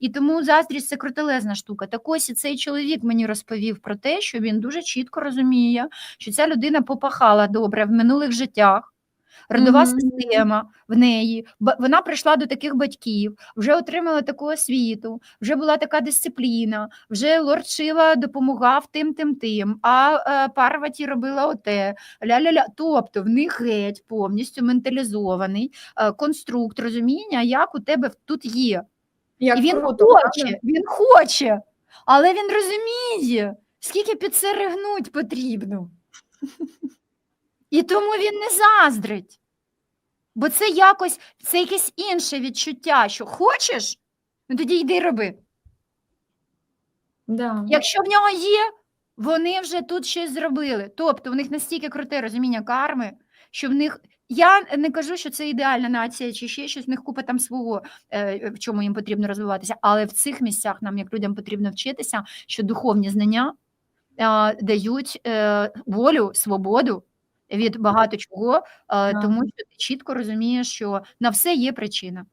І тому заздрість це крутелезна штука. Так ось і цей чоловік мені розповів про те, що він дуже чітко розуміє, що ця людина попахала добре в минулих життях. Родова Мгм. система в неї, вона прийшла до таких батьків, вже отримала таку освіту, вже була така дисципліна, вже лорд Шива допомагав тим, тим, тим, а е, Парваті робила оте, ля-ля-ля. Тобто в них геть повністю менталізований е, конструкт розуміння, як у тебе тут є. Як І він круто, хоче, правда? він хоче, але він розуміє, скільки під це ригнуть потрібно. І тому він не заздрить. Бо це якось це якесь інше відчуття, що хочеш, ну тоді йди роби. Да. Якщо в нього є, вони вже тут щось зробили. Тобто в них настільки круте розуміння карми, що в них. Я не кажу, що це ідеальна нація чи ще щось, в них купа там свого, е, в чому їм потрібно розвиватися. Але в цих місцях нам, як людям, потрібно вчитися, що духовні знання е, дають е, волю, свободу від багато чого, е, тому що ти чітко розумієш, що на все є причина.